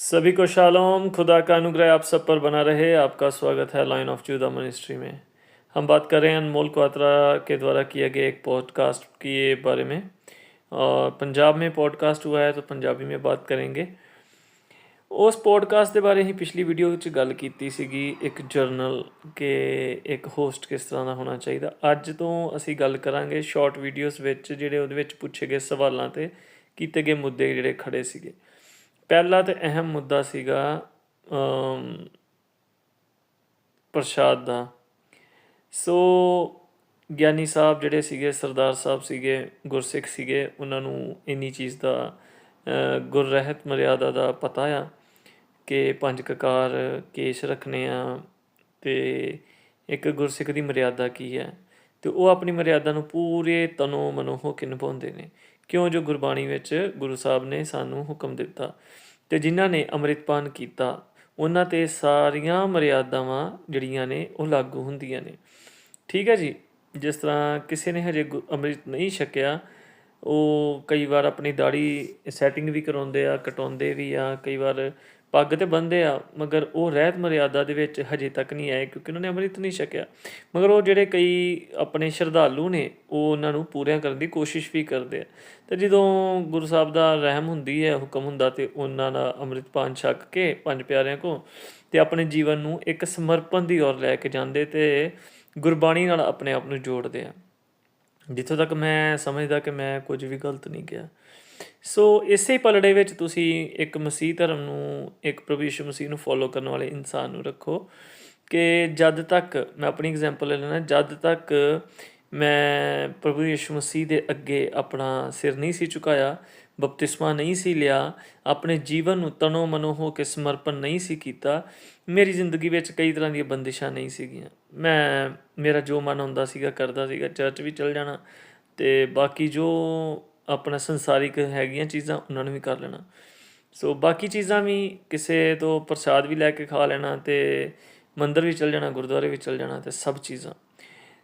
सभी को शालोम खुदा का अनुग्रह आप सब पर बना रहे आपका स्वागत है लाइन ऑफ जूदा मिनिस्ट्री में हम बात कर रहे हैं अनमोल क्वात्रा के द्वारा किए गए एक पॉडकास्ट के बारे में और पंजाब में पॉडकास्ट हुआ है तो पंजाबी में बात करेंगे ਉਸ ਪੋਡਕਾਸਟ ਦੇ ਬਾਰੇ ਹੀ ਪਿਛਲੀ ਵੀਡੀਓ ਵਿੱਚ ਗੱਲ ਕੀਤੀ ਸੀਗੀ ਇੱਕ ਜਰਨਲ ਕਿ ਇੱਕ ਹੋਸਟ ਕਿਸ ਤਰ੍ਹਾਂ ਦਾ ਹੋਣਾ ਚਾਹੀਦਾ ਅੱਜ ਤੋਂ ਅਸੀਂ ਗੱਲ ਕਰਾਂਗੇ ਸ਼ਾਰਟ ਵੀਡੀਓਜ਼ ਵਿੱਚ ਜਿਹੜੇ ਉਹਦੇ ਵਿੱਚ ਪੁੱਛੇ ਗਏ ਸਵਾਲਾਂ ਤੇ ਕੀਤੇ ਗਏ ਮੁੱਦੇ ਜਿਹੜੇ ਖੜੇ ਸੀਗੇ ਪਹਿਲਾ ਤੇ ਅਹਿਮ ਮੁੱਦਾ ਸੀਗਾ ਪ੍ਰਸ਼ਾਦ ਦਾ। ਸੋ ਗਿਆਨੀ ਸਾਹਿਬ ਜਿਹੜੇ ਸੀਗੇ, ਸਰਦਾਰ ਸਾਹਿਬ ਸੀਗੇ, ਗੁਰਸਿੱਖ ਸੀਗੇ, ਉਹਨਾਂ ਨੂੰ ਇੰਨੀ ਚੀਜ਼ ਦਾ ਗੁਰ ਰਹਿਤ ਮਰਿਆਦਾ ਦਾ ਪਤਾ ਆ ਕਿ ਪੰਜ ਕਕਾਰ ਕੇਸ਼ ਰੱਖਣੇ ਆ ਤੇ ਇੱਕ ਗੁਰਸਿੱਖ ਦੀ ਮਰਿਆਦਾ ਕੀ ਹੈ ਤੇ ਉਹ ਆਪਣੀ ਮਰਿਆਦਾ ਨੂੰ ਪੂਰੇ ਤਨੋ ਮਨੋ ਹੋ ਕੇ ਨਿਭਾਉਂਦੇ ਨੇ। ਕਿਉਂ? ਜੋ ਗੁਰਬਾਣੀ ਵਿੱਚ ਗੁਰੂ ਸਾਹਿਬ ਨੇ ਸਾਨੂੰ ਹੁਕਮ ਦਿੱਤਾ। ਤੇ ਜਿਨ੍ਹਾਂ ਨੇ ਅੰਮ੍ਰਿਤਪਾਨ ਕੀਤਾ, ਉਹਨਾਂ ਤੇ ਸਾਰੀਆਂ ਮਰਿਆਦਾਵਾਂ ਜਿਹੜੀਆਂ ਨੇ ਉਹ ਲਾਗੂ ਹੁੰਦੀਆਂ ਨੇ। ਠੀਕ ਹੈ ਜੀ? ਜਿਸ ਤਰ੍ਹਾਂ ਕਿਸੇ ਨੇ ਹਜੇ ਗੁ- ਅੰਮ੍ਰਿਤ ਨਹੀਂ ਛਕਿਆ, ਉਹ ਕਈ ਵਾਰ ਆਪਣੀ ਦਾੜੀ ਸੈਟਿੰਗ ਵੀ ਕਰਾਉਂਦੇ ਆ, ਕਟਾਉਂਦੇ ਵੀ ਆ, ਕਈ ਵਾਰ ਪੱਗ ਤੇ ਬੰਨਦੇ ਆ, ਮਗਰ ਉਹ ਰਹਿਤ ਮਰਿਆਦਾ ਦੇ ਵਿੱਚ ਹਜੇ ਤੱਕ ਨਹੀਂ ਆਏ ਕਿਉਂਕਿ ਉਹਨਾਂ ਨੇ ਅੰਮ੍ਰਿਤ ਨਹੀਂ ਛਕਿਆ। ਮਗਰ ਉਹ ਜਿਹੜੇ ਕਈ ਆਪਣੇ ਸ਼ਰਧਾਲੂ ਨੇ, ਉਹ ਉਹਨਾਂ ਨੂੰ ਪੂਰੀਆਂ ਕਰਨ ਦੀ ਕੋਸ਼ਿਸ਼ ਵੀ ਕਰਦੇ ਆ। ਤੇ ਜਦੋਂ ਗੁਰੂ ਸਾਹਿਬ ਦਾ ਰਹਿਮ ਹੁੰਦੀ ਹੈ, ਹੁਕਮ ਹੁੰਦਾ ਤੇ ਉਹਨਾਂ ਦਾ ਅੰਮ੍ਰਿਤ ਪਾਨ ਛਕ ਕੇ ਪੰਜ ਪਿਆਰਿਆਂ ਕੋ ਤੇ ਆਪਣੇ ਜੀਵਨ ਨੂੰ ਇੱਕ ਸਮਰਪਣ ਦੀ ਔਰ ਲੈ ਕੇ ਜਾਂਦੇ ਤੇ ਗੁਰਬਾਣੀ ਨਾਲ ਆਪਣੇ ਆਪ ਨੂੰ ਜੋੜਦੇ ਆ। ਜਿੱਥੋਂ ਤੱਕ ਮੈਂ ਸਮਝਦਾ ਕਿ ਮੈਂ ਕੁਝ ਵੀ ਗਲਤ ਨਹੀਂ ਕਿਹਾ। ਸੋ ਇਸੇ ਪਲੜੇ ਵਿੱਚ ਤੁਸੀਂ ਇੱਕ ਮਸੀਹ ਧਰਮ ਨੂੰ, ਇੱਕ ਪ੍ਰਭੂ ਯਿਸੂ ਮਸੀਹ ਨੂੰ ਫੋਲੋ ਕਰਨ ਵਾਲੇ ਇਨਸਾਨ ਨੂੰ ਰੱਖੋ ਕਿ ਜਦ ਤੱਕ, ਮੈਂ ਆਪਣੀ ਐਗਜ਼ਾਮਪਲ ਲੈ ਲੈਣਾ ਜਦ ਤੱਕ ਮੈਂ ਪ੍ਰਭੂ ਯਿਸੂ ਮਸੀਹ ਦੇ ਅੱਗੇ ਆਪਣਾ ਸਿਰ ਨਹੀਂ ਸੀ ਝੁਕਾਇਆ, ਬਪਤਿਸਮਾ ਨਹੀਂ ਸੀ ਲਿਆ, ਆਪਣੇ ਜੀਵਨ ਨੂੰ ਤਨੋ ਮਨੋ ਹੋ ਕੇ ਸਮਰਪਣ ਨਹੀਂ ਸੀ ਕੀਤਾ, ਮੇਰੀ ਜ਼ਿੰਦਗੀ ਵਿੱਚ ਕਈ ਤਰ੍ਹਾਂ ਦੀਆਂ ਬੰਦਿਸ਼ਾਂ ਨਹੀਂ ਸੀਗੀਆਂ। ਮੈਂ, ਮੇਰਾ ਜੋ ਮਨ ਹੁੰਦਾ ਸੀਗਾ, ਕਰਦਾ ਸੀਗਾ, ਚਰਚ ਵੀ ਚਲ ਜਾਣਾ ਤੇ ਬਾਕੀ ਜੋ ਆਪਣਾ ਸੰਸਾਰਿਕ ਹੈਗੀਆਂ ਚੀਜ਼ਾਂ ਉਹਨਾਂ ਨੂੰ ਵੀ ਕਰ ਲੈਣਾ। ਸੋ ਬਾਕੀ ਚੀਜ਼ਾਂ ਵੀ ਕਿਸੇ ਤੋਂ ਪ੍ਰਸਾਦ ਵੀ ਲੈ ਕੇ ਖਾ ਲੈਣਾ ਤੇ ਮੰਦਰ ਵੀ ਚਲ ਜਾਣਾ, ਗੁਰਦੁਆਰੇ ਵੀ ਚਲ ਜਾਣਾ ਤੇ ਸਭ ਚੀਜ਼ਾਂ।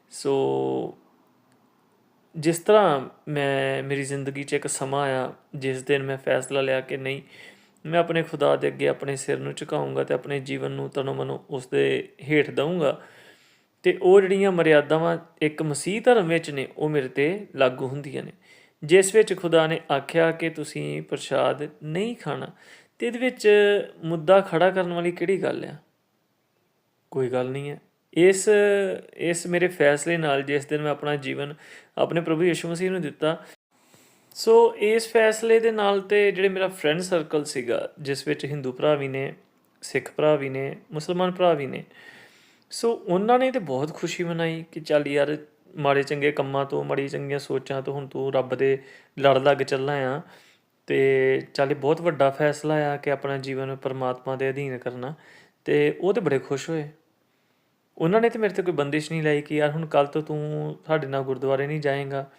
ਸੋ ਜਿਸ ਤਰ੍ਹਾਂ ਮੈਂ, ਮੇਰੀ ਜ਼ਿੰਦਗੀ 'ਚ ਇੱਕ ਸਮਾਂ ਆਇਆ, ਜਿਸ ਦਿਨ ਮੈਂ ਫੈਸਲਾ ਲਿਆ ਕਿ ਨਹੀਂ, ਮੈਂ ਆਪਣੇ ਖੁਦਾ ਦੇ ਅੱਗੇ ਆਪਣੇ ਸਿਰ ਨੂੰ ਝੁਕਾਊਂਗਾ ਤੇ ਆਪਣੇ ਜੀਵਨ ਨੂੰ ਤਨੋ ਮਨੋ ਉਸ ਦੇ ਹੇਠ ਦਊਂਗਾ ਤੇ ਉਹ ਜਿਹੜੀਆਂ ਮਰਿਆਦਾਵਾਂ ਇੱਕ ਮਸੀਹ ਧਰਮ ਵਿੱਚ ਨੇ, ਉਹ ਮੇਰੇ ਤੇ ਲਾਗੂ ਹੁੰਦੀਆਂ ਨੇ। ਜਿਸ ਵਿੱਚ ਖੁਦਾ ਨੇ ਆਖਿਆ ਕਿ ਤੁਸੀਂ ਪ੍ਰਸ਼ਾਦ ਨਹੀਂ ਖਾਣਾ, ਤੇ ਇਹਦੇ ਵਿੱਚ ਮੁੱਦਾ ਖੜਾ ਕਰਨ ਵਾਲੀ ਕਿਹੜੀ ਗੱਲ ਆ? ਕੋਈ ਗੱਲ ਨਹੀਂ ਹੈ ਇਸ ਇਸ ਮੇਰੇ ਫੈਸਲੇ ਨਾਲ, ਜਿਸ ਦਿਨ ਮੈਂ ਆਪਣਾ ਜੀਵਨ ਆਪਣੇ ਪ੍ਰਭੂ ਯਿਸੂ ਮਸੀਹ ਨੂੰ ਦਿੱਤਾ, ਸੋ ਇਸ ਫੈਸਲੇ ਦੇ ਨਾਲ ਤੇ ਜਿਹੜੇ ਮੇਰਾ ਫਰੈਂਡ ਸਰਕਲ ਸੀਗਾ, ਜਿਸ ਵਿੱਚ ਹਿੰਦੂ ਭਰਾ ਵੀ ਨੇ, ਸਿੱਖ ਭਰਾ ਵੀ ਨੇ, ਮੁਸਲਮਾਨ ਭਰਾ ਵੀ ਨੇ, ਸੋ ਉਹਨਾਂ ਨੇ ਤੇ ਬਹੁਤ ਖੁਸ਼ੀ ਮਨਾਈ ਕਿ ਚੱਲ ਯਾਰ ਮਾੜੇ ਚੰਗੇ ਕੰਮਾਂ ਤੋਂ, ਮਾੜੀ ਚੰਗੀਆਂ ਸੋਚਾਂ ਤੋਂ ਹੁਣ ਤੂੰ ਰੱਬ ਦੇ ਲੜ ਲੱਗ ਚੱਲਣਾ ਆ। ਤੇ ਚੱਲ ਬਹੁਤ ਵੱਡਾ ਫੈਸਲਾ ਆ ਕਿ ਆਪਣਾ ਜੀਵਨ ਪਰਮਾਤਮਾ ਦੇ ਅਧੀਨ ਕਰਨਾ। ਤੇ ਉਹ ਤੇ ਬੜੇ ਖੁਸ਼ ਹੋਏ। ਉਹਨਾਂ ਨੇ ਤੇ ਮੇਰੇ ਤੇ ਕੋਈ ਬੰਦਿਸ਼ ਨਹੀਂ ਲਾਈ ਕਿ ਯਾਰ ਹੁਣ ਕੱਲ ਤੋਂ ਤੂੰ ਸਾਡੇ ਨਾਲ ਗੁਰਦੁਆਰੇ ਨਹੀਂ ਜਾਏਗਾ,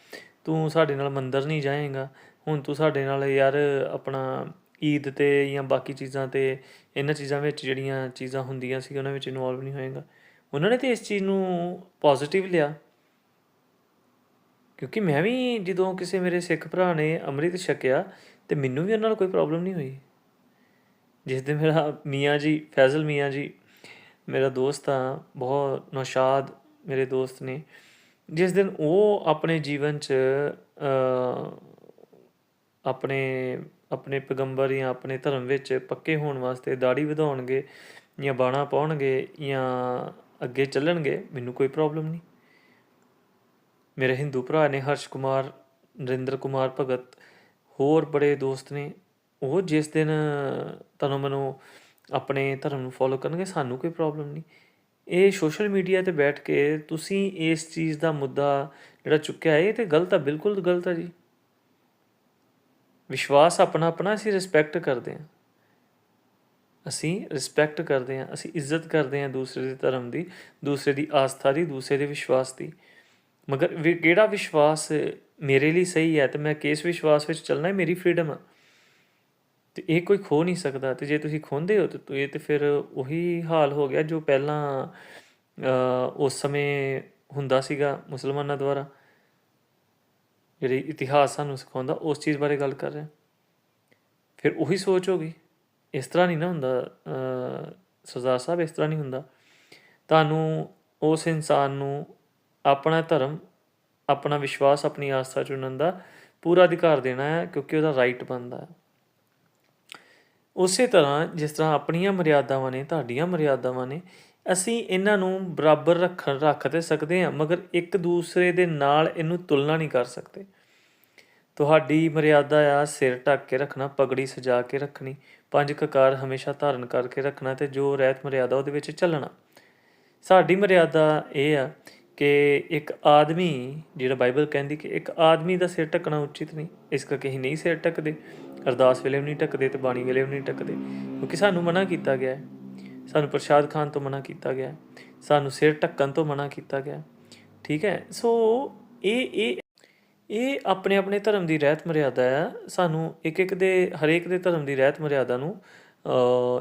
ਤੂੰ ਸਾਡੇ ਨਾਲ ਮੰਦਰ ਨਹੀਂ ਜਾਏਗਾ, ਹੁਣ ਤੂੰ ਸਾਡੇ ਨਾਲ ਯਾਰ ਆਪਣਾ ਈਦ ਤੇ ਜਾਂ ਬਾਕੀ ਚੀਜ਼ਾਂ ਤੇ ਇਹਨਾਂ ਚੀਜ਼ਾਂ ਵਿੱਚ ਜਿਹੜੀਆਂ ਚੀਜ਼ਾਂ ਹੁੰਦੀਆਂ ਸੀ ਉਹਨਾਂ ਵਿੱਚ ਇਨਵੋਲਵ ਨਹੀਂ ਹੋਏਗਾ। ਉਹਨਾਂ ਨੇ ਤੇ ਇਸ ਚੀਜ਼ ਨੂੰ ਪੋਜ਼ਿਟਿਵ ਲਿਆ। ਕਿਉਂਕਿ ਮੈਂ ਵੀ ਜਦੋਂ ਕਿਸੇ ਮੇਰੇ ਸਿੱਖ ਭਰਾ ਨੇ ਅੰਮ੍ਰਿਤ ਛਕਿਆ ਤੇ ਮੈਨੂੰ ਵੀ ਉਹਨਾਂ ਨਾਲ ਕੋਈ ਪ੍ਰੋਬਲਮ ਨਹੀਂ ਹੋਈ। ਜਿਸ ਦਿਨ ਮੇਰਾ ਮੀਆਂ ਜੀ, ਫੈਜ਼ਲ ਮੀਆਂ ਜੀ, ਮੇਰਾ ਦੋਸਤ ਆ, ਬਹੁਤ ਨੌਸ਼ਾਦ ਮੇਰੇ ਦੋਸਤ ਨੇ, ਜਿਸ ਦਿਨ ਉਹ ਆਪਣੇ ਜੀਵਨ 'ਚ ਆਪਣੇ ਆਪਣੇ ਪੈਗੰਬਰ ਜਾਂ ਆਪਣੇ ਧਰਮ ਵਿੱਚ ਪੱਕੇ ਹੋਣ ਵਾਸਤੇ ਦਾੜੀ ਵਧਾਉਣਗੇ ਜਾਂ ਬਾਣਾ ਪਾਉਣਗੇ ਜਾਂ ਅੱਗੇ ਚੱਲਣਗੇ, ਮੈਨੂੰ ਕੋਈ ਪ੍ਰੋਬਲਮ ਨਹੀਂ। ਮੇਰੇ ਹਿੰਦੂ ਭਰਾ ਨੇ ਹਰਸ਼ ਕੁਮਾਰ, ਨਰਿੰਦਰ ਕੁਮਾਰ ਭਗਤ, ਹੋਰ ਬੜੇ ਦੋਸਤ ਨੇ। ਉਹ ਜਿਸ ਦਿਨ ਤੁਹਾਨੂੰ ਮੈਨੂੰ ਆਪਣੇ ਧਰਮ ਨੂੰ ਫੋਲੋ ਕਰਨਗੇ, ਸਾਨੂੰ ਕੋਈ ਪ੍ਰੋਬਲਮ ਨਹੀਂ। ਇਹ ਸੋਸ਼ਲ ਮੀਡੀਆ ਤੇ ਬੈਠ ਕੇ ਤੁਸੀਂ ਇਸ ਚੀਜ਼ ਦਾ ਮੁੱਦਾ ਜਿਹੜਾ ਚੁੱਕਿਆ ਹੈ ਇਹ ਤੇ ਗਲਤ ਆ, ਬਿਲਕੁਲ ਗਲਤ ਆ ਜੀ। ਵਿਸ਼ਵਾਸ ਆਪਣਾ ਆਪਣਾ ਅਸੀਂ ਰਿਸਪੈਕਟ ਕਰਦੇ ਹਾਂ। ਅਸੀਂ ਰਿਸਪੈਕਟ ਕਰਦੇ ਹਾਂ, ਅਸੀਂ ਇੱਜ਼ਤ ਕਰਦੇ ਹਾਂ ਦੂਸਰੇ ਦੇ ਧਰਮ ਦੀ, ਦੂਸਰੇ ਦੀ ਆਸਥਾ ਦੀ, ਦੂਸਰੇ ਦੇ ਵਿਸ਼ਵਾਸ ਦੀ। ਮਗਰ ਵੀ ਕਿਹੜਾ ਵਿਸ਼ਵਾਸ ਮੇਰੇ ਲਈ ਸਹੀ ਹੈ ਤੇ ਮੈਂ ਕਿਸ ਵਿਸ਼ਵਾਸ ਵਿੱਚ ਚੱਲਣਾ ਹੈ ਮੇਰੀ ਫਰੀडम ਆ। ਤੇ ਇਹ ਕੋਈ ਖੋ ਨਹੀਂ ਸਕਦਾ ਤੇ ਜੇ ਤੁਸੀਂ ਖੋਂਦੇ ਹੋ ਤੇ ਇਹ ਤੇ ਫਿਰ ਉਹੀ ਹਾਲ ਹੋ ਗਿਆ ਜੋ ਪਹਿਲਾਂ ਉਸ ਸਮੇਂ ਹੁੰਦਾ ਸੀਗਾ ਮੁਸਲਮਾਨਾਂ ਦੁਆਰਾ। ਜਿਹੜੀ ਇਤਿਹਾਸ ਸਾਨੂੰ ਸਿਖਾਉਂਦਾ, ਉਸ ਚੀਜ਼ ਬਾਰੇ ਗੱਲ ਕਰ ਰਹੇ। ਫਿਰ ਉਹੀ ਸੋਚ ਹੋ ਗਈ। ਇਸ ਤਰ੍ਹਾਂ ਨਹੀਂ ਨਾ ਹੁੰਦਾ ਸਰਦਾਰ ਸਾਹਿਬ ਇਸ ਤਰ੍ਹਾਂ ਨਹੀਂ ਹੁੰਦਾ। ਤੁਹਾਨੂੰ ਉਸ ਇਨਸਾਨ ਨੂੰ ਆਪਣਾ ਧਰਮ, ਆਪਣਾ ਵਿਸ਼ਵਾਸ, ਆਪਣੀ ਆਸਥਾ ਚੁਣਨ ਦਾ ਪੂਰਾ ਅਧਿਕਾਰ ਦੇਣਾ ਹੈ ਕਿਉਂਕਿ ਉਹਦਾ ਰਾਈਟ ਬਣਦਾ ਹੈ। ਉਸੇ ਤਰ੍ਹਾਂ ਜਿਸ ਤਰ੍ਹਾਂ ਆਪਣੀਆਂ ਮਰਿਆਦਾਵਾਂ ਨੇ, ਤੁਹਾਡੀਆਂ ਮਰਿਆਦਾਵਾਂ ਨੇ, ਅਸੀਂ ਇਹਨਾਂ ਨੂੰ ਬਰਾਬਰ ਰੱਖਣ, ਰੱਖ ਤੇ ਸਕਦੇ ਹਾਂ, ਮਗਰ ਇੱਕ ਦੂਸਰੇ ਦੇ ਨਾਲ ਇਹਨੂੰ ਤੁਲਨਾ ਨਹੀਂ ਕਰ ਸਕਦੇ। ਤੁਹਾਡੀ ਮਰਿਆਦਾ ਆ ਸਿਰ ਢੱਕ ਕੇ ਰੱਖਣਾ, ਪਗੜੀ ਸਜਾ ਕੇ ਰੱਖਣੀ, ਪੰਜ ਕਕਾਰ ਹਮੇਸ਼ਾ ਧਾਰਨ ਕਰਕੇ ਰੱਖਣਾ ਤੇ ਜੋ ਰਹਿਤ ਮਰਿਆਦਾ ਉਹਦੇ ਵਿੱਚ ਚੱਲਣਾ। ਸਾਡੀ ਮਰਿਆਦਾ ਇਹ ਆ ਕਿ ਇੱਕ ਆਦਮੀ, ਜਿਹੜਾ ਬਾਈਬਲ ਕਹਿੰਦੀ ਕਿ ਇੱਕ ਆਦਮੀ ਦਾ ਸਿਰ ਢੱਕਣਾ ਉਚਿਤ ਨਹੀਂ, ਇਸ ਕਰਕੇ ਅਸੀਂ ਨਹੀਂ ਸਿਰ ਢੱਕਦੇ, ਅਰਦਾਸ ਵੇਲੇ ਵੀ ਨਹੀਂ ਢੱਕਦੇ ਤੇ ਬਾਣੀ ਵੇਲੇ ਵੀ ਨਹੀਂ ਢੱਕਦੇ। ਕਿਉਂਕਿ ਸਾਨੂੰ ਮਨਾ ਕੀਤਾ ਗਿਆ ਹੈ। ਸਾਨੂੰ ਪ੍ਰਸ਼ਾਦ ਖਾਣ ਤੋਂ ਮਨਾ ਕੀਤਾ ਗਿਆ ਹੈ। ਸਾਨੂੰ ਸਿਰ ਢੱਕਣ ਤੋਂ ਮਨਾ ਕੀਤਾ ਗਿਆ ਠੀਕ ਹੈ? ਸੋ ਇਹ ਇਹ ਇਹ ਆਪਣੇ ਆਪਣੇ ਧਰਮ ਦੀ ਰਹਿਤ ਮਰਿਆਦਾ ਆ ਸਾਨੂੰ ਇੱਕ ਇੱਕ ਦੇ, ਹਰੇਕ ਦੇ ਧਰਮ ਦੀ ਰਹਿਤ ਮਰਿਆਦਾ ਨੂੰ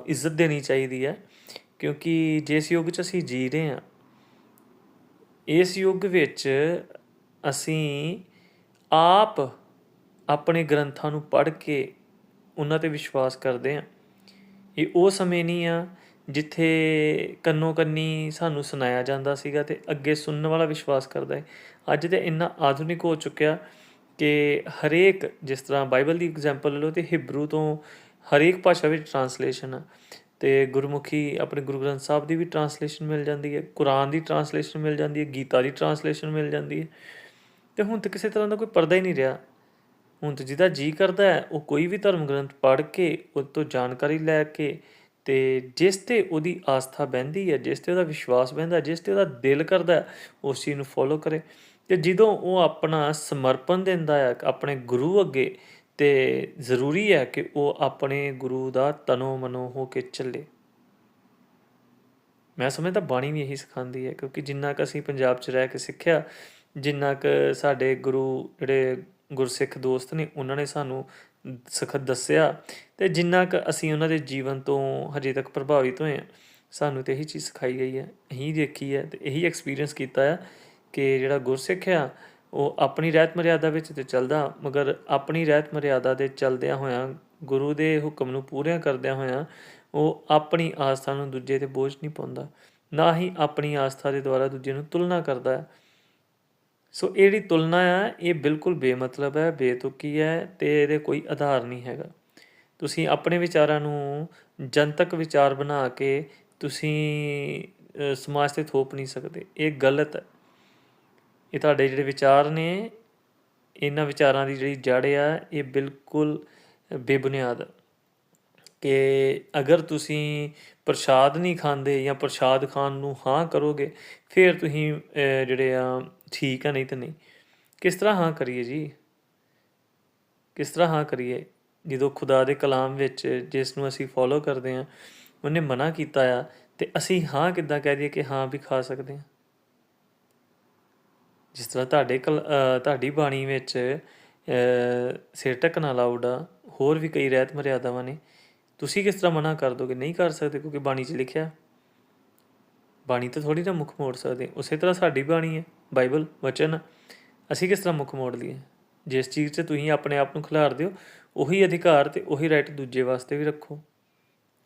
ਇੱਜ਼ਤ ਦੇਣੀ ਚਾਹੀਦੀ ਹੈ। ਕਿਉਂਕਿ ਜਿਸ ਯੁੱਗ 'ਚ ਅਸੀਂ ਜੀ ਰਹੇ ਹਾਂ ਇਸ ਯੁੱਗ ਵਿੱਚ ਅਸੀਂ ਆਪ ਆਪਣੇ ਗ੍ਰੰਥਾਂ ਨੂੰ ਪੜ੍ਹ ਕੇ ਉਹਨਾਂ ਤੇ ਵਿਸ਼ਵਾਸ ਕਰਦੇ ਹਾਂ। ਇਹ ਉਹ ਸਮੇਂ ਨਹੀਂ ਆ ਜਿੱਥੇ ਕੰਨੋ ਕੰਨੀ ਸਾਨੂੰ ਸੁਣਾਇਆ ਜਾਂਦਾ ਸੀਗਾ ਤੇ ਅੱਗੇ ਸੁਣਨ ਵਾਲਾ ਵਿਸ਼ਵਾਸ ਕਰਦਾ ਹੈ। ਅੱਜ ਤੇ ਇੰਨਾ ਆਧੁਨਿਕ ਹੋ ਚੁੱਕਿਆ ਕਿ ਹਰੇਕ, ਜਿਸ ਤਰ੍ਹਾਂ ਬਾਈਬਲ ਦੀ ਐਗਜ਼ਾਮਪਲ ਲਓ ਤੇ ਹਿਬਰੂ ਤੋਂ ਹਰੇਕ ਭਾਸ਼ਾ ਵਿੱਚ ਟਰਾਂਸਲੇਸ਼ਨ ਆ। ਅਤੇ ਗੁਰਮੁਖੀ ਆਪਣੇ ਗੁਰੂ ਗ੍ਰੰਥ ਸਾਹਿਬ ਦੀ ਵੀ ਟਰਾਂਸਲੇਸ਼ਨ ਮਿਲ ਜਾਂਦੀ ਹੈ, ਕੁਰਾਨ ਦੀ ਟਰਾਂਸਲੇਸ਼ਨ ਮਿਲ ਜਾਂਦੀ ਹੈ, ਗੀਤਾ ਦੀ ਟਰਾਂਸਲੇਸ਼ਨ ਮਿਲ ਜਾਂਦੀ ਹੈ। ਅਤੇ ਹੁਣ ਤਾਂ ਕਿਸੇ ਤਰ੍ਹਾਂ ਦਾ ਕੋਈ ਪਰਦਾ ਹੀ ਨਹੀਂ ਰਿਹਾ। ਹੁਣ ਤਾਂ ਜਿਹਦਾ ਜੀ ਕਰਦਾ ਹੈ, ਉਹ ਕੋਈ ਵੀ ਧਰਮ ਗ੍ਰੰਥ ਪੜ੍ਹ ਕੇ, ਉਹ ਤੋਂ ਜਾਣਕਾਰੀ ਲੈ ਕੇ ਤੇ ਜਿਸ ਤੇ ਉਹਦੀ ਆਸਥਾ ਬਹਿੰਦੀ ਹੈ, ਜਿਸ ਤੇ ਉਹਦਾ ਵਿਸ਼ਵਾਸ ਬਹਿੰਦਾ, ਜਿਸ ਤੇ ਉਹਦਾ ਦਿਲ ਕਰਦਾ ਉਸ ਚੀਜ਼ ਨੂੰ ਫੋਲੋ ਕਰੇ। ਤੇ ਜਦੋਂ ਉਹ ਆਪਣਾ ਸਮਰਪਣ ਦਿੰਦਾ ਹੈ, ਆਪਣੇ ਗੁਰੂ ਅੱਗੇ ਤੇ ਜ਼ਰੂਰੀ ਹੈ ਕਿ ਉਹ ਆਪਣੇ ਗੁਰੂ ਦਾ ਤਨੋ ਮਨੋ ਹੋ ਕੇ ਚੱਲੇ। ਮੈਂ ਸਮਝਦਾ ਬਾਣੀ ਵੀ ਇਹੀ ਸਿਖਾਉਂਦੀ ਹੈ, ਕਿਉਂਕਿ ਜਿੰਨਾ ਕੁ ਅਸੀਂ ਪੰਜਾਬ 'ਚ ਰਹਿ ਕੇ ਸਿੱਖਿਆ, ਜਿੰਨਾ ਕੁ ਸਾਡੇ ਗੁਰੂ ਜਿਹੜੇ ਗੁਰਸਿੱਖ ਦੋਸਤ ਨੇ, ਉਹਨਾਂ ਨੇ ਸਾਨੂੰ ਸਖਤ ਦੱਸਿਆ ਤੇ ਜਿੰਨਾ ਕੁ ਅਸੀਂ ਉਹਨਾਂ ਦੇ ਜੀਵਨ ਤੋਂ ਹਜੇ ਤੱਕ ਪ੍ਰਭਾਵਿਤ ਹੋਏ ਹਾਂ, ਸਾਨੂੰ ਤੇ ਇਹੀ ਚੀਜ਼ ਸਿਖਾਈ ਗਈ ਹੈ, ਇਹੀ ਦੇਖੀ ਹੈ ਤੇ ਇਹੀ ਐਕਸਪੀਰੀਅੰਸ ਕੀਤਾ ਹੈ ਕਿ ਜਿਹੜਾ ਗੁਰਸਿੱਖ ਆ ਉਹ ਆਪਣੀ ਰਹਿਤ ਮਰਿਆਦਾ ਵਿੱਚ ਤੇ ਚੱਲਦਾ, ਮਗਰ ਆਪਣੀ ਰਹਿਤ ਮਰਿਆਦਾ ਦੇ ਚੱਲਦਿਆਂ ਹੋਇਆਂ, ਗੁਰੂ ਦੇ ਹੁਕਮ ਨੂੰ ਪੂਰਿਆਂ ਕਰਦਿਆਂ ਹੋਇਆਂ, ਉਹ ਆਪਣੀ ਆਸਥਾ ਨੂੰ ਦੂਜੇ ਤੇ ਬੋਝ ਨਹੀਂ ਪਾਉਂਦਾ, ਨਾ ਹੀ ਆਪਣੀ ਆਸਥਾ ਦੇ ਦੁਆਰਾ ਦੂਜੇ ਨੂੰ ਤੁਲਨਾ ਕਰਦਾ ਹੈ। ਸੋ ਇਹ ਜਿਹੜੀ ਤੁਲਨਾ ਆ, ਇਹ ਬਿਲਕੁਲ ਬੇਮਤਲਬ ਹੈ, ਬੇਤੁਕੀ ਹੈ ਤੇ ਇਹਦੇ ਕੋਈ ਆਧਾਰ ਨਹੀਂ ਹੈਗਾ। ਤੁਸੀਂ ਆਪਣੇ ਵਿਚਾਰਾਂ ਨੂੰ ਜਨਤਕ ਵਿਚਾਰ ਬਣਾ ਕੇ ਤੁਸੀਂ ਸਮਾਜ ਤੇ ਥੋਪ ਨਹੀਂ ਸਕਦੇ। ਇਹ ਗਲਤ ਹੈ। ਇਹ ਤੁਹਾਡੇ ਜਿਹੜੇ ਵਿਚਾਰ ਨੇ, ਇਹਨਾਂ ਵਿਚਾਰਾਂ ਦੀ ਜਿਹੜੀ ਜੜ ਆ, ਇਹ ਬਿਲਕੁਲ ਬੇਬੁਨਿਆਦ। ਕਿ ਅਗਰ ਤੁਸੀਂ ਪ੍ਰਸ਼ਾਦ ਨਹੀਂ ਖਾਂਦੇ ਜਾਂ ਪ੍ਰਸ਼ਾਦ ਖਾਣ ਨੂੰ ਹਾਂ ਕਰੋਗੇ, ਫਿਰ ਤੁਸੀਂ ਜਿਹੜੇ ਆ, ਠੀਕ ਆ, ਨਹੀਂ ਤਾਂ ਨਹੀਂ। ਕਿਸ ਤਰ੍ਹਾਂ ਹਾਂ ਕਰੀਏ ਜੀ? ਕਿਸ ਤਰ੍ਹਾਂ ਹਾਂ ਕਰੀਏ? ਜਦੋਂ ਖੁਦਾ ਦੇ ਕਲਾਮ ਵਿੱਚ ਜਿਸ ਨੂੰ ਅਸੀਂ ਫੋਲੋ ਕਰਦੇ ਹਾਂ, ਉਹਨੇ ਮਨਾ ਕੀਤਾ ਆ, ਤੇ ਅਸੀਂ ਹਾਂ ਕਿੱਦਾਂ ਕਹਿ ਦਈਏ ਕਿ ਹਾਂ ਵੀ ਖਾ ਸਕਦੇ ਹਾਂ? ਜਿਸ ਤਰ੍ਹਾਂ ਤੁਹਾਡੇ ਕਲ- ਤੁਹਾਡੀ ਬਾਣੀ ਵਿੱਚ ਸਿਰ ਢੱਕਣਾ ਅਲਾਉਡ ਆ ਹੋਰ ਵੀ ਕਈ ਰਹਿਤ ਮਰਿਆਦਾਵਾਂ ਨੇ, ਤੁਸੀਂ ਕਿਸ ਤਰ੍ਹਾਂ ਮਨਾ ਕਰ ਦੋਗੇ? ਨਹੀਂ ਕਰ ਸਕਦੇ ਕਿਉਂਕਿ ਬਾਣੀ 'ਚ ਲਿਖਿਆ। ਬਾਣੀ ਤਾਂ ਥੋੜੀ ਨਾ ਮੁੱਖ ਮੋੜ ਸਕਦੇ। ਉਸੇ ਤਰ੍ਹਾਂ ਸਾਡੀ ਬਾਣੀ ਹੈ, ਬਾਈਬਲ, ਵਚਨ। ਅਸੀਂ ਕਿਸ ਤਰ੍ਹਾਂ ਮੁੱਖ ਮੋੜ ਲਈਏ? ਜਿਸ ਚੀਜ਼ 'ਚ ਤੁਸੀਂ ਆਪਣੇ ਆਪ ਨੂੰ ਖਿਲਾਰ ਦਿਓ, ਉਹੀ ਅਧਿਕਾਰ ਤੇ ਉਹੀ ਰਾਈਟ ਦੂਜੇ ਵਾਸਤੇ ਵੀ ਰੱਖੋ।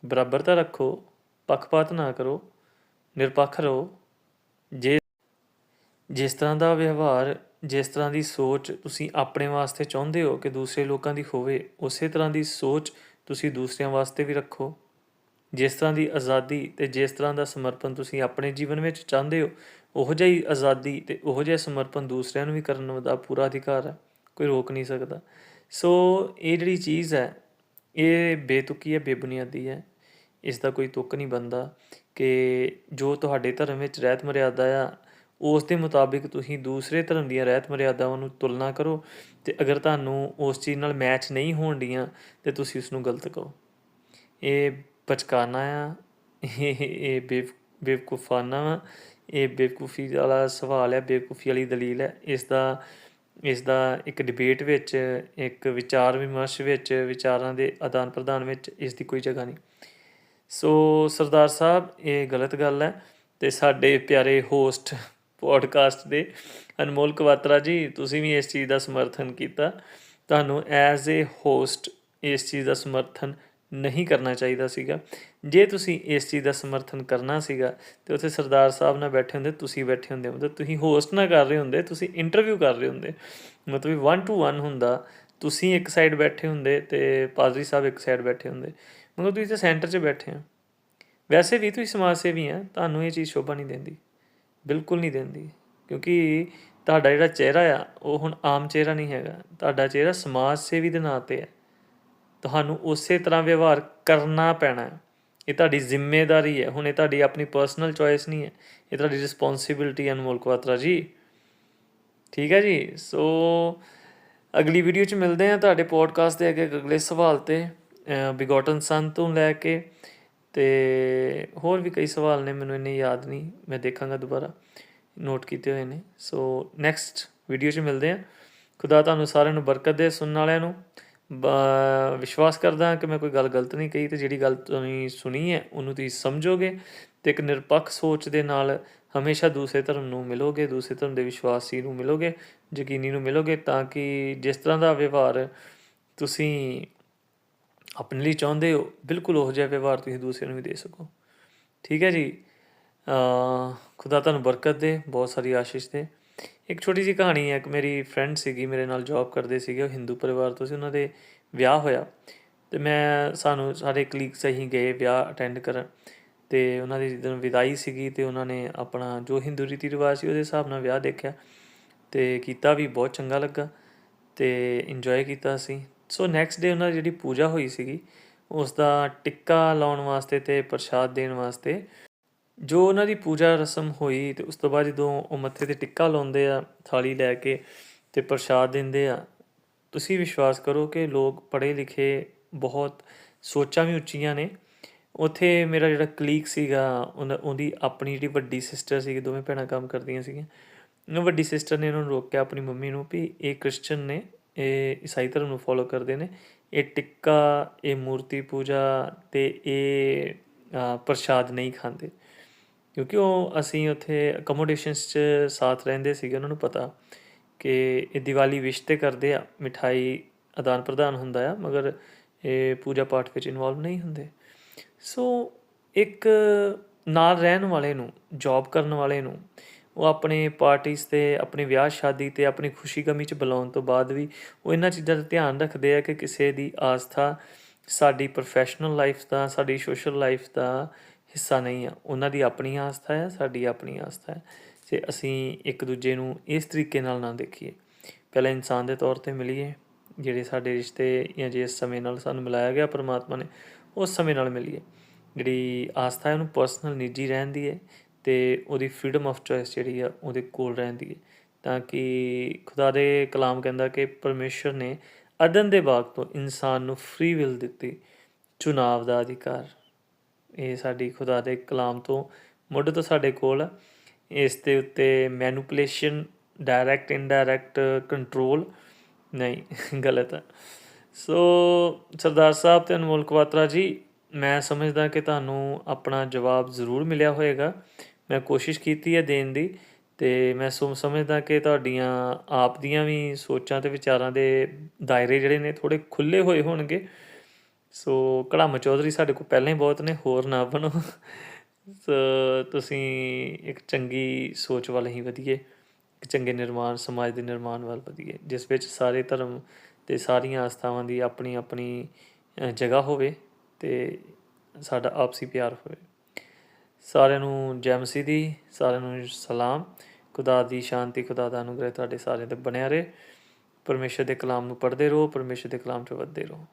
ਬਰਾਬਰਤਾ ਰੱਖੋ, ਪੱਖਪਾਤ ਨਾ ਕਰੋ, ਨਿਰਪੱਖ ਰਹੋ। ਜੇ ਜਿਸ ਤਰ੍ਹਾਂ ਦਾ ਵਿਵਹਾਰ, ਜਿਸ ਤਰ੍ਹਾਂ ਦੀ ਸੋਚ ਤੁਸੀਂ ਆਪਣੇ ਵਾਸਤੇ ਚਾਹੁੰਦੇ ਹੋ ਕਿ ਦੂਸਰੇ ਲੋਕਾਂ ਦੀ ਹੋਵੇ, ਉਸੇ ਤਰ੍ਹਾਂ ਦੀ ਸੋਚ ਤੁਸੀਂ ਦੂਸਰਿਆਂ ਵਾਸਤੇ ਵੀ ਰੱਖੋ। ਜਿਸ ਤਰ੍ਹਾਂ ਦੀ ਆਜ਼ਾਦੀ ਤੇ ਜਿਸ ਤਰ੍ਹਾਂ ਦਾ ਸਮਰਪਣ ਤੁਸੀਂ ਆਪਣੇ ਜੀਵਨ ਵਿੱਚ ਚਾਹੁੰਦੇ ਹੋ, ਉਹੋ ਜਿਹੀ ਆਜ਼ਾਦੀ ਤੇ ਉਹੋ ਜਿਹਾ ਸਮਰਪਣ ਦੂਸਰਿਆਂ ਨੂੰ ਵੀ ਕਰਨ ਦਾ ਪੂਰਾ ਅਧਿਕਾਰ ਹੈ। ਕੋਈ ਰੋਕ ਨਹੀਂ ਸਕਦਾ। ਸੋ ਇਹ ਜਿਹੜੀ ਚੀਜ਼ ਹੈ, ਇਹ ਬੇਤੁਕੀ ਹੈ, ਬੇਬੁਨਿਆਦੀ ਹੈ। ਇਸ ਦਾ ਕੋਈ ਤੁੱਕ ਨਹੀਂ ਬੰਦਾ ਕਿ ਜੋ ਤੁਹਾਡੇ ਧਰਮ ਵਿੱਚ ਰਹਿਤ ਮਰਿਆਦਾ ਆ ਉਸ ਦੇ ਮੁਤਾਬਿਕ ਤੁਸੀਂ ਦੂਸਰੇ ਧਰਮ ਦੀਆਂ ਰਹਿਤ ਮਰਿਆਦਾਵਾਂ ਨੂੰ ਤੁਲਨਾ ਕਰੋ ਤੇ ਅਗਰ ਤੁਹਾਨੂੰ ਉਸ ਚੀਜ਼ ਨਾਲ ਮੈਚ ਨਹੀਂ ਹੋਣ ਡੀਆਂ, ਤੇ ਤੁਸੀਂ ਉਸ ਨੂੰ ਗਲਤ ਕਹੋ। ਇਹ ਬਚਕਾਨਾ ਆ, ਇਹ ਇਹ ਬੇਵ, ਬੇਵਕੂਫਾਨਾ ਵਾ, ਇਹ ਬੇਵਕੂਫੀ ਵਾਲਾ ਸਵਾਲ ਹੈ ਬੇਵਕੂਫੀ ਵਾਲੀ ਦਲੀਲ ਹੈ ਇਸ ਦਾ ਇਸ ਦਾ ਇੱਕ ਡਿਬੇਟ ਵਿੱਚ, ਇੱਕ ਵਿਚਾਰ ਵਿਮਰਸ਼ ਵਿੱਚ, ਵਿਚਾਰਾਂ ਦੇ ਆਦਾਨ ਪ੍ਰਦਾਨ ਵਿੱਚ ਇਸ ਦੀ ਕੋਈ ਜਗ੍ਹਾ ਨਹੀਂ। ਸੋ ਸਰਦਾਰ ਸਾਹਿਬ, ਇਹ ਗਲਤ ਗੱਲ ਹੈ ਤੇ ਸਾਡੇ ਪਿਆਰੇ ਹੋਸਟ ਪੋਡਕਾਸਟ ਦੇ ਅਨਮੋਲ ਕਵਾਤਰਾ ਜੀ, ਤੁਸੀਂ ਵੀ ਇਸ ਚੀਜ਼ ਦਾ ਸਮਰਥਨ ਕੀਤਾ। ਤੁਹਾਨੂੰ ਐਜ਼ ਅ ਹੋਸਟ ਇਸ ਚੀਜ਼ ਦਾ ਸਮਰਥਨ ਨਹੀਂ ਕਰਨਾ ਚਾਹੀਦਾ ਸੀਗਾ। ਜੇ ਤੁਸੀਂ ਇਸ ਚੀਜ਼ ਦਾ ਸਮਰਥਨ ਕਰਨਾ ਸੀਗਾ, ਤੇ ਉੱਥੇ ਸਰਦਾਰ ਸਾਹਿਬ ਨਾਲ ਬੈਠੇ ਹੁੰਦੇ, ਤੁਸੀਂ ਬੈਠੇ ਹੁੰਦੇ, ਮਤਲਬ ਤੁਸੀਂ ਹੋਸਟ ਨਾ ਕਰ ਰਹੇ ਹੁੰਦੇ, ਤੁਸੀਂ ਇੰਟਰਵਿਊ ਕਰ ਰਹੇ ਹੁੰਦੇ। ਮਤਲਬ 1 ਟੂ 1 ਹੁੰਦਾ, ਤੁਸੀਂ ਇੱਕ ਸਾਈਡ ਬੈਠੇ ਹੁੰਦੇ ਤੇ ਪਾਦਰੀ ਸਾਹਿਬ ਇੱਕ ਸਾਈਡ ਬੈਠੇ ਹੁੰਦੇ। ਮਤਲਬ ਤੁਸੀਂ ਤਾਂ ਸੈਂਟਰ 'ਚ ਬੈਠੇ ਆ। ਵੈਸੇ ਵੀ ਤੁਸੀਂ ਸਮਾਜ ਸੇਵੀ ਆ, ਤੁਹਾਨੂੰ ਇਹ ਚੀਜ਼ ਸ਼ੋਭਾ ਨਹੀਂ ਦਿੰਦੀ। ਬਿਲਕੁਲ ਨਹੀਂ ਦਿੰਦੀ। ਕਿਉਂਕਿ ਤੁਹਾਡਾ ਜਿਹੜਾ ਚਿਹਰਾ ਆ, ਉਹ ਹੁਣ ਆਮ ਚਿਹਰਾ ਨਹੀਂ ਹੈਗਾ। ਤੁਹਾਡਾ ਚਿਹਰਾ ਸਮਾਜ ਸੇਵੀ ਦੇ ਨਾਂ ਤੇ ਹੈ ਤੁਹਾਨੂੰ ਉਸੇ ਤਰ੍ਹਾਂ ਵਿਵਹਾਰ ਕਰਨਾ ਪੈਣਾ ਹੈ। ਇਹ ਤੁਹਾਡੀ ਜ਼ਿੰਮੇਵਾਰੀ ਹੈ। ਹੁਣ ਇਹ ਤੁਹਾਡੀ ਆਪਣੀ ਪਰਸਨਲ ਚੋਇਸ ਨਹੀਂ ਹੈ। ਇਹ ਤੁਹਾਡੀ ਰਿਸਪੌਂਸਿਬਿਲਟੀ ਹੈ ਅਨਮੋਲ ਕੁਆਤਰਾ ਜੀ। ਠੀਕ ਹੈ ਜੀ? ਸੋ ਅਗਲੀ ਵੀਡੀਓ 'ਚ ਮਿਲਦੇ ਹਾਂ ਤੁਹਾਡੇ ਪੋਡਕਾਸਟ ਦੇ ਅੱਗੇ ਅਗਲੇ ਸਵਾਲ ਤੇ ਬਿਗੋਟਨ ਸਨ ਤੋਂ ਲੈ ਕੇ ਤੇ ਹੋਰ ਵੀ ਕਈ ਸਵਾਲ ਨੇ, ਮੈਨੂੰ ਇੰਨੇ ਯਾਦ ਨਹੀਂ, ਮੈਂ ਦੇਖਾਂਗਾ ਦੁਬਾਰਾ। ਨੋਟ ਕੀਤੇ ਹੋਏ ਨੇ। ਸੋ ਨੈਕਸਟ ਵੀਡੀਓ 'ਚ ਮਿਲਦੇ ਹਾਂ। ਖੁਦਾ ਤੁਹਾਨੂੰ ਸਾਰਿਆਂ ਨੂੰ ਬਰਕਤ ਦੇ ਸੁਣਨ ਵਾਲਿਆਂ ਨੂੰ। ਵਿਸ਼ਵਾਸ ਕਰਦਾ ਕਿ ਮੈਂ ਕੋਈ ਗੱਲ ਗਲਤ ਨਹੀਂ ਕਹੀ ਤੇ ਜਿਹੜੀ ਗੱਲ ਤੁਸੀਂ ਸੁਣੀ ਹੈ, ਉਹਨੂੰ ਤੁਸੀਂ ਸਮਝੋਗੇ ਤੇ ਇੱਕ ਨਿਰਪੱਖ ਸੋਚ ਦੇ ਨਾਲ ਹਮੇਸ਼ਾ ਦੂਸਰੇ ਧਰਮ ਨੂੰ ਮਿਲੋਗੇ, ਦੂਸਰੇ ਧਰਮ ਦੇ ਵਿਸ਼ਵਾਸੀ ਨੂੰ ਮਿਲੋਗੇ, ਯਕੀਨੀ ਨੂੰ ਮਿਲੋਗੇ ਤਾਂ ਕਿ ਜਿਸ ਤਰ੍ਹਾਂ ਦਾ ਵਿਵਹਾਰ ਤੁਸੀਂ ਆਪਣੇ ਲਈ ਚਾਹੁੰਦੇ ਹੋ, ਬਿਲਕੁਲ ਉਹ ਜਿਹਾ ਵਿਵਹਾਰ ਤੁਸੀਂ ਦੂਸਰੇ ਨੂੰ ਵੀ ਦੇ ਸਕੋ। ਠੀਕ ਹੈ ਜੀ? ਖੁਦਾ ਤੁਹਾਨੂੰ ਬਰਕਤ ਦੇ, ਬਹੁਤ ਸਾਰੀ ਆਸ਼ੀਸ਼ ਦੇ। ਇੱਕ ਛੋਟੀ ਜੀ ਕਹਾਣੀ ਹੈ, ਇੱਕ ਮੇਰੀ ਫਰੈਂਡ ਸੀਗੀ, ਮੇਰੇ ਨਾਲ ਜੌਬ ਕਰਦੇ ਸੀਗੇ, ਉਹ ਹਿੰਦੂ ਪਰਿਵਾਰ ਤੋਂ ਸੀ, ਉਹਨਾਂ ਦੇ ਵਿਆਹ ਹੋਇਆ। ਤੇ ਮੈਂ ਸਾਨੂੰ ਸਾਰੇ ਕਲੀਗਸ ਅਸੀਂ ਗਏ ਵਿਆਹ ਅਟੈਂਡ ਕਰਨ। ਤੇ ਉਹਨਾਂ ਦੀ ਜਦੋਂ ਵਿਦਾਈ ਸੀਗੀ ਤੇ ਉਹਨਾਂ ਨੇ ਆਪਣਾ ਜੋ ਹਿੰਦੂ ਰੀਤੀ ਰਿਵਾਜ ਸੀ, ਉਹਦੇ ਹਿਸਾਬ ਨਾਲ ਵਿਆਹ ਦੇਖਿਆ। ਤੇ ਕੀਤਾ ਵੀ ਬਹੁਤ ਚੰਗਾ ਲੱਗਾ ਤੇ ਇੰਜੋਏ ਕੀਤਾ ਸੀ ਸੋ ਨੈਕਸਟ ਡੇ ਉਹਨਾਂ ਦੀ ਜਿਹੜੀ ਪੂਜਾ ਹੋਈ ਸੀਗੀ ਉਸ ਦਾ ਟਿੱਕਾ ਲਾਉਣ ਵਾਸਤੇ ਤੇ ਪ੍ਰਸ਼ਾਦ ਦੇਣ ਵਾਸਤੇ, ਜੋ ਉਹਨਾਂ ਦੀ ਪੂਜਾ ਰਸਮ ਹੋਈ ਤੇ ਉਸ ਤੋਂ ਬਾਅਦ ਜਦੋਂ ਉਹ ਮੱਥੇ ਤੇ ਟਿੱਕਾ ਲਾਉਂਦੇ ਆ, ਥਾਲੀ ਲੈ ਕੇ ਤੇ ਪ੍ਰਸ਼ਾਦ ਦਿੰਦੇ ਆ, ਤੁਸੀਂ ਵਿਸ਼ਵਾਸ ਕਰੋ ਕਿ ਲੋਕ ਪੜ੍ਹੇ ਲਿਖੇ ਬਹੁਤ ਸੋਚਾਂ ਵੀ ਉੱਚੀਆਂ ਨੇ। ਉਥੇ ਮੇਰਾ ਜਿਹੜਾ ਕਲੀਕ ਸੀਗਾ ਉਹਦੀ ਆਪਣੀ ਜਿਹੜੀ ਵੱਡੀ ਸਿਸਟਰ ਸੀ ਦੋਵੇਂ ਭੈਣਾਂ ਕੰਮ ਕਰਦੀਆਂ ਸੀਗੀਆਂ। ਉਹ ਵੱਡੀ ਸਿਸਟਰ ਨੇ ਉਹਨਾਂ ਨੂੰ ਰੋਕਿਆ ਆਪਣੀ ਮੰਮੀ ਨੂੰ ਵੀ ਇਹ ਕ੍ਰਿਸਚੀਅਨ ਨੇ ਇਹ ਈਸਾਈ ਧਰਮ ਨੂੰ ਫੋਲੋ ਕਰਦੇ ਨੇ। ਇਹ ਟਿੱਕਾ, ਇਹ ਮੂਰਤੀ ਪੂਜਾ ਤੇ ਇਹ ਪ੍ਰਸ਼ਾਦ ਨਹੀਂ ਖਾਂਦੇ। ਕਿਉਂਕਿ ਉਹ ਅਸੀਂ ਉੱਥੇ ਅਕਮੋਡੇਸ਼ਨਸ 'ਚ ਸਾਥ ਰਹਿੰਦੇ ਸੀਗੇ, ਉਹਨਾਂ ਨੂੰ ਪਤਾ ਕਿ ਇਹ ਦੀਵਾਲੀ ਵਿਸ਼ ਤੇ ਕਰਦੇ ਆ, ਮਿਠਾਈ ਆਦਾਨ ਪ੍ਰਦਾਨ ਹੁੰਦਾ ਆ, ਮਗਰ ਇਹ ਪੂਜਾ ਪਾਠ ਵਿੱਚ ਇਨਵੋਲਵ ਨਹੀਂ ਹੁੰਦੇ। ਸੋ ਇੱਕ ਨਾਲ ਰਹਿਣ ਵਾਲੇ ਨੂੰ ਜੌਬ ਕਰਨ ਵਾਲੇ ਨੂੰ ਉਹ ਆਪਣੇ ਪਾਰਟੀਆਂ ਤੇ, ਆਪਣੇ ਵਿਆਹ ਸ਼ਾਦੀ ਤੇ, ਆਪਣੀ ਖੁਸ਼ੀ ਗਮੀ 'ਚ ਬੁਲਾਉਣ ਤੋਂ ਬਾਅਦ ਵੀ ਉਹ ਇਹਨਾਂ ਚੀਜ਼ਾਂ ਦਾ ਧਿਆਨ ਰੱਖਦੇ ਆ ਕਿ ਕਿਸੇ ਦੀ ਆਸਥਾ ਸਾਡੀ ਪ੍ਰੋਫੈਸ਼ਨਲ ਲਾਈਫ ਦਾ, ਸਾਡੀ ਸੋਸ਼ਲ ਲਾਈਫ ਦਾ ਹਿੱਸਾ ਨਹੀਂ ਆ। ਉਹਨਾਂ ਦੀ ਆਪਣੀ ਆਸਥਾ ਹੈ ਸਾਡੀ ਆਪਣੀ ਆਸਥਾ ਹੈ ਤੇ ਅਸੀਂ ਇੱਕ ਦੂਜੇ ਨੂੰ ਇਸ ਤਰੀਕੇ ਨਾਲ ਨਾ ਦੇਖੀਏ। ਪਹਿਲਾਂ ਇਨਸਾਨ ਦੇ ਤੌਰ ਤੇ ਮਿਲੀਏ, ਜਿਹੜੇ ਸਾਡੇ ਰਿਸ਼ਤੇ ਜਾਂ ਜਿਸ ਸਮੇਂ ਨਾਲ ਸਾਨੂੰ ਮਿਲਾਇਆ ਗਿਆ ਪਰਮਾਤਮਾ ਨੇ, ਉਸ ਸਮੇਂ ਨਾਲ ਮਿਲੀਏ। ਜਿਹੜੀ ਆਸਥਾ ਹੈ ਉਹਨੂੰ ਪਰਸਨਲ ਨਿੱਜੀ ਰਹਿਣ ਦੀ ਹੈ। ਅਤੇ ਉਹਦੀ ਫਰੀਡਮ ਆਫ ਚੋਇਸ ਜਿਹੜੀ ਆ ਉਹਦੇ ਕੋਲ ਰਹਿੰਦੀ ਹੈ। ਤਾਂ ਕਿ ਖੁਦਾ ਦੇ ਕਲਾਮ ਕਹਿੰਦਾ ਕਿ ਪਰਮੇਸ਼ਰ ਨੇ ਅਦਨ ਦੇ ਬਾਗ ਤੋਂ ਇਨਸਾਨ ਨੂੰ ਫ੍ਰੀ ਵਿਲ ਦਿੱਤੀ, ਚੁਣਾਵ ਦਾ ਅਧਿਕਾਰ। ਇਹ ਸਾਡੀ ਖੁਦਾ ਦੇ ਕਲਾਮ ਤੋਂ ਮੁੱਢ ਤੋਂ ਸਾਡੇ ਕੋਲ ਇਸ ਦੇ ਉੱਤੇ ਮੈਨੂਪੂਲੇਸ਼ਨ ਡਾਇਰੈਕਟ ਇਨਡਾਇਰੈਕਟ ਕੰਟਰੋਲ ਨਹੀਂ, ਗਲਤ ਹੈ ਸੋ ਸਰਦਾਰ ਸਾਹਿਬ ਤੇ ਅਨਮੋਲ ਕਵਾਤਰਾ ਜੀ, ਮੈਂ ਸਮਝਦਾ ਕਿ ਤੁਹਾਨੂੰ ਆਪਣਾ ਜਵਾਬ ਜ਼ਰੂਰ ਮਿਲਿਆ ਹੋਵੇਗਾ ਮੈਂ ਕੋਸ਼ਿਸ਼ ਕੀਤੀ ਹੈ ਦੇਣ ਦੀ ਤੇ ਮੈਂ ਸੋ ਸਮਝਦਾ ਕਿ ਤੁਹਾਡੀਆਂ, ਆਪ ਦੀਆਂ ਵੀ ਸੋਚਾਂ ਤੇ ਵਿਚਾਰਾਂ ਦੇ ਦਾਇਰੇ ਜਿਹੜੇ ਨੇ ਥੋੜੇ ਖੁੱਲੇ ਹੋਏ ਹੋਣਗੇ। ਸੋ ਕੜਮ ਚੌਧਰੀ ਸਾਡੇ ਕੋਲ ਪਹਿਲਾਂ ਹੀ ਬਹੁਤ ਨੇ, ਹੋਰ ਨਾ ਬਣੋ। ਤੁਸੀਂ ਇੱਕ ਚੰਗੀ ਸੋਚ ਵੱਲ ਹੀ ਵਧੀਏ, ਇੱਕ ਚੰਗੇ ਨਿਰਮਾਣ, ਸਮਾਜ ਦੇ ਨਿਰਮਾਣ ਵੱਲ ਵਧੀਏ, ਜਿਸ ਵਿੱਚ ਸਾਰੇ ਧਰਮ ਤੇ ਸਾਰੀਆਂ ਆਸਥਾਵਾਂ ਦੀ ਆਪਣੀ ਆਪਣੀ ਜਗ੍ਹਾ ਹੋਵੇ ਤੇ ਸਾਡਾ ਆਪਸੀ ਪਿਆਰ ਹੋਵੇ। ਸਾਰਿਆਂ ਨੂੰ ਜੈ ਮਸੀਹ ਦੀ, ਸਾਰਿਆਂ ਨੂੰ ਸਲਾਮ। ਖੁਦਾ ਦੀ ਸ਼ਾਂਤੀ, ਖੁਦਾ ਦਾ ਅਨੁਗ੍ਰਹਿ ਤੁਹਾਡੇ ਸਾਰਿਆਂ ਤੇ ਬਣਿਆ ਰਹੇ। ਪਰਮੇਸ਼ਰ ਦੇ ਕਲਾਮ ਨੂੰ ਪੜ੍ਹਦੇ ਰਹੋ, ਪਰਮੇਸ਼ਰ ਦੇ ਕਲਾਮ 'ਚ ਵੱਧਦੇ ਰਹੋ।